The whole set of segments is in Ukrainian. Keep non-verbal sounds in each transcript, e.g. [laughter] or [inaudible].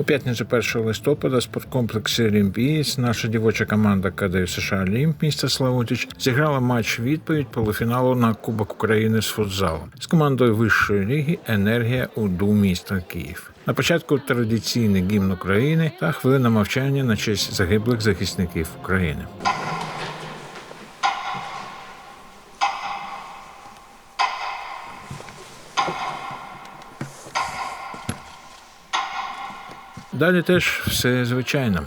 У п'ятницю 1 листопада спорткомплексі Олімпієць наша дівоча команда КД США Олімп міста Славутич зіграла матч відповідь полуфіналу на Кубок України з футзалу з командою вищої ліги Енергія УДУ міста Київ. На початку традиційний гімн України та хвилина мовчання на честь загиблих захисників України. Далі теж все звичайно.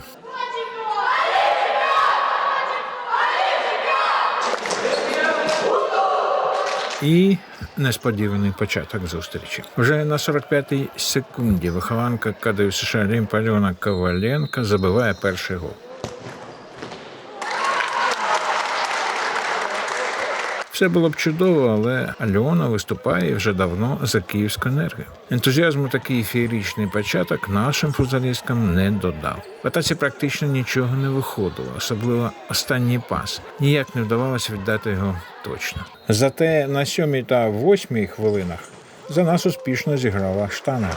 І несподіваний початок зустрічі. Вже на 45-й секунді вихованка КДУ США Рім Пальона Коваленка забиває перший гол. Все було б чудово, але Альона виступає вже давно за Київську енергію. Ентузіазму такий феєрічний початок нашим футболісткам не додав. В атаці практично нічого не виходило, особливо останній пас. Ніяк не вдавалося віддати його точно. Зате на сьомій та восьмій хвилинах за нас успішно зіграла штанга.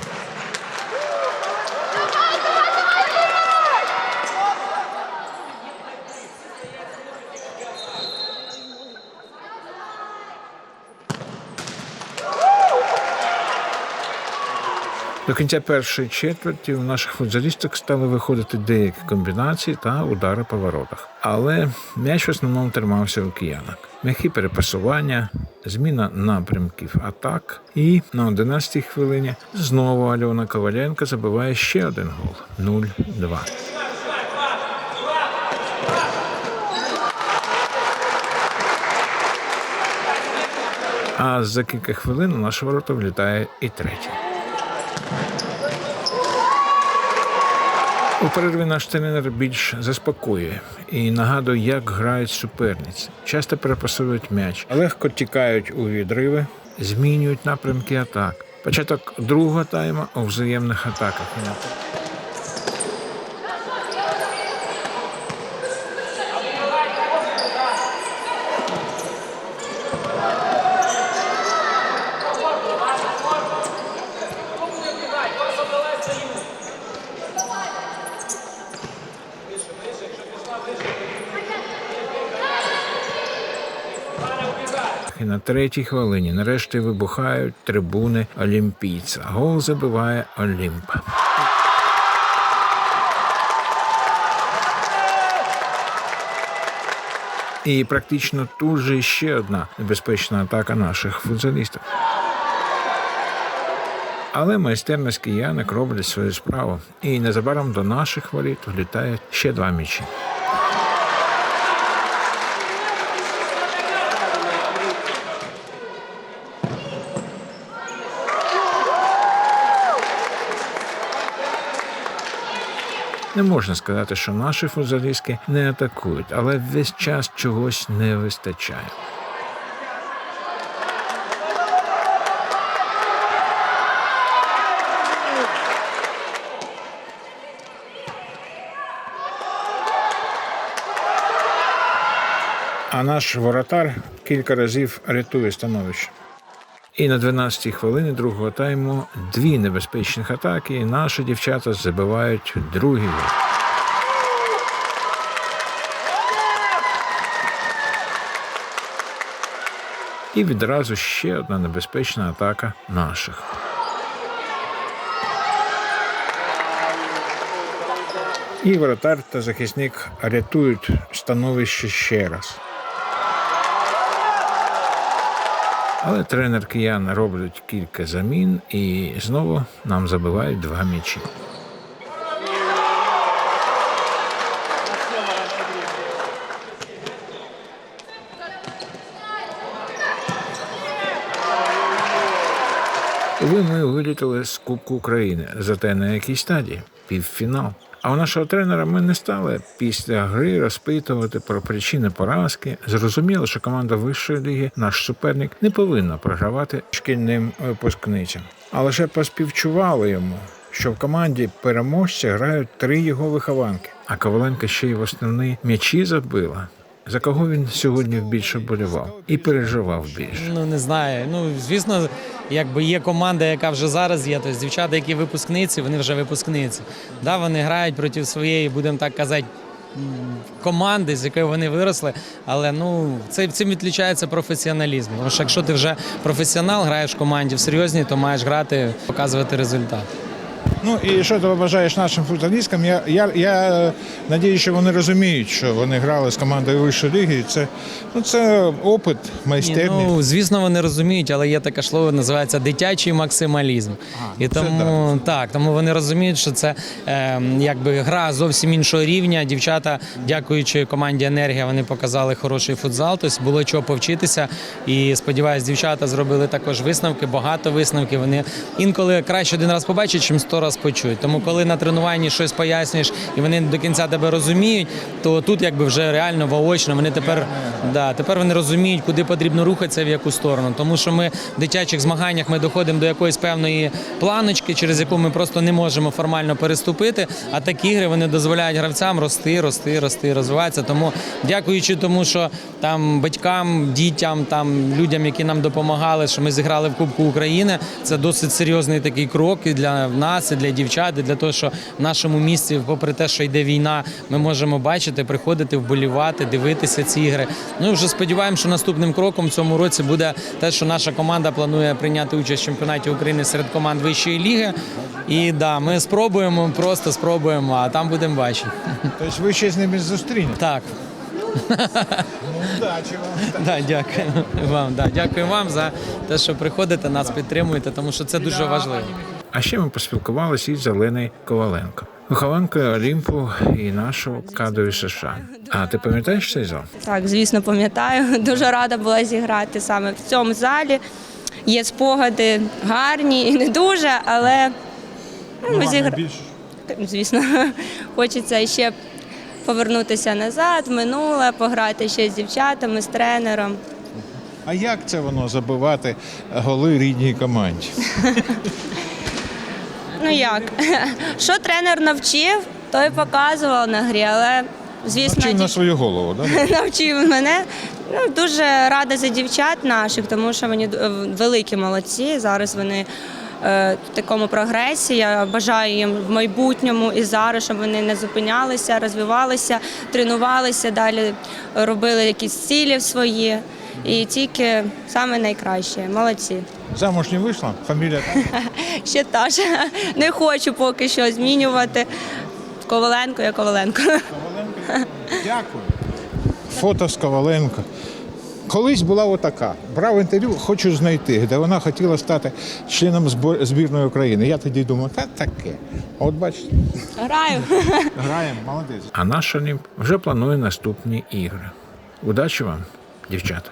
До кінця першої четверті у наших футболісток стали виходити деякі комбінації та удари по воротах. Але м'яч в основному тримався у киянок. М'які перепасування, зміна напрямків атак. І на 11-й хвилині знову Альона Коваленко забиває ще один гол 0-2. А за кілька хвилин у наші ворота влітає і третій. У перерві наш тренер більш заспокоює і нагадує, як грають суперниці. Часто перепасують м'яч, легко тікають у відриви, змінюють напрямки атак. Початок другого тайма у взаємних атаках. І на третій хвилині нарешті вибухають трибуни олімпійця. Гол забиває Олімпа. І практично тут же ще одна небезпечна атака наших футболістів. Але майстерність киянок роблять свою справу. І незабаром до наших воріт влітають ще два м'ячі. Не можна сказати, що наші футболістки не атакують, але весь час чогось не вистачає. А наш воротар кілька разів рятує становище. І на 12-й хвилині другого тайму дві небезпечних атаки, і наші дівчата забивають другий. І відразу ще одна небезпечна атака наших. І воротар та захисник рятують становище ще раз. Але тренер киян роблять кілька замін і знову нам забивають два м'ячі. Ви ми вилітали з Кубку України, зате на якій стадії? Півфінал. А у нашого тренера ми не стали після гри розпитувати про причини поразки. Зрозуміло, що команда вищої ліги, наш суперник, не повинна програвати шкільним випускницям, а лише поспівчували йому, що в команді переможця грають три його вихованки. А Коваленко ще й в основні м'ячі забила. За кого він сьогодні більше болював і переживав більше. Ну не знаю. Ну звісно, якби є команда, яка вже зараз є. Тобто дівчата, які випускниці, вони вже випускниці. Да, вони грають проти своєї, будемо так казати. Команди, з якої вони виросли, але ну це цим відлічається професіоналізм. Тому що якщо ти вже професіонал, граєш в команді в серйозній, то маєш грати, показувати результат. Ну і що ти бажаєш нашим футболісткам? Я, я, я е, надію, що вони розуміють, що вони грали з командою вищої ліги. Це, ну, це опит, Ні, майстерність. ну, звісно, вони розуміють, але є таке слово, називається дитячий максималізм. І це тому так, тому вони розуміють, що це е, якби гра зовсім іншого рівня. Дівчата, дякуючи команді Енергія, вони показали хороший футзал. Тобто було чого повчитися. І сподіваюсь, дівчата зробили також висновки, багато висновків. Вони інколи краще один раз побачать, чим сто раз почують. Тому, коли на тренуванні щось пояснюєш і вони до кінця тебе розуміють, то тут якби вже реально воочно вони тепер да, тепер вони розуміють, куди потрібно рухатися в яку сторону. Тому що ми в дитячих змаганнях ми доходимо до якоїсь певної планочки, через яку ми просто не можемо формально переступити. А такі ігри вони дозволяють гравцям рости, рости, рости, розвиватися. Тому дякуючи тому, що там батькам, дітям, там людям, які нам допомагали, що ми зіграли в Кубку України. Це досить серйозний такий крок і для нас, і для дівчат, і для того, що в нашому місті, попри те, що йде війна, ми можемо бачити, приходити, вболівати, дивитися ці ігри. Ну і вже сподіваємося, що наступним кроком в цьому році буде те, що наша команда планує прийняти участь в чемпіонаті України серед команд вищої ліги. І да, ми спробуємо, просто спробуємо, а там будемо бачити. Тобто ви ще з ними зустрінете. Так, Удачі вам. да, дякую вам. Да, дякую вам за те, що приходите, нас підтримуєте, тому що це дуже важливо. А ще ми поспілкувалися із Оленою Коваленко, вихованкою Олімпу і нашого кадові США. А ти пам'ятаєш цей зал? Так, звісно, пам'ятаю. [laughs] Дуже рада була зіграти саме в цьому залі. Є спогади гарні і не дуже, але ну, ми зігра... звісно, [laughs] хочеться ще повернутися назад, минуле, пограти ще з дівчатами, з тренером. А як це воно забивати голи рідній команді? [laughs] Ну як? Що тренер навчив, то й показував на грі, але звісно, Навчив на свою голову, да? [laughs] навчив мене. Ну, дуже рада за дівчат наших, тому що вони великі молодці. Зараз вони е, в такому прогресі. Я бажаю їм в майбутньому і зараз, щоб вони не зупинялися, розвивалися, тренувалися, далі робили якісь цілі свої. І тільки саме найкраще. Молодці. Замуж не вийшла? Фамілія? [laughs] Ще та ж. [laughs] Не хочу поки що змінювати. Коваленко, я Коваленко. Дякую. Фото з Коваленко. Колись була отака. Брав інтерв'ю, хочу знайти, де вона хотіла стати членом збірної України. Я тоді думав, та таке. А От бачите, Граю. [laughs] граємо, молодець. А наш Олімп вже планує наступні ігри. Удачі вам, дівчата.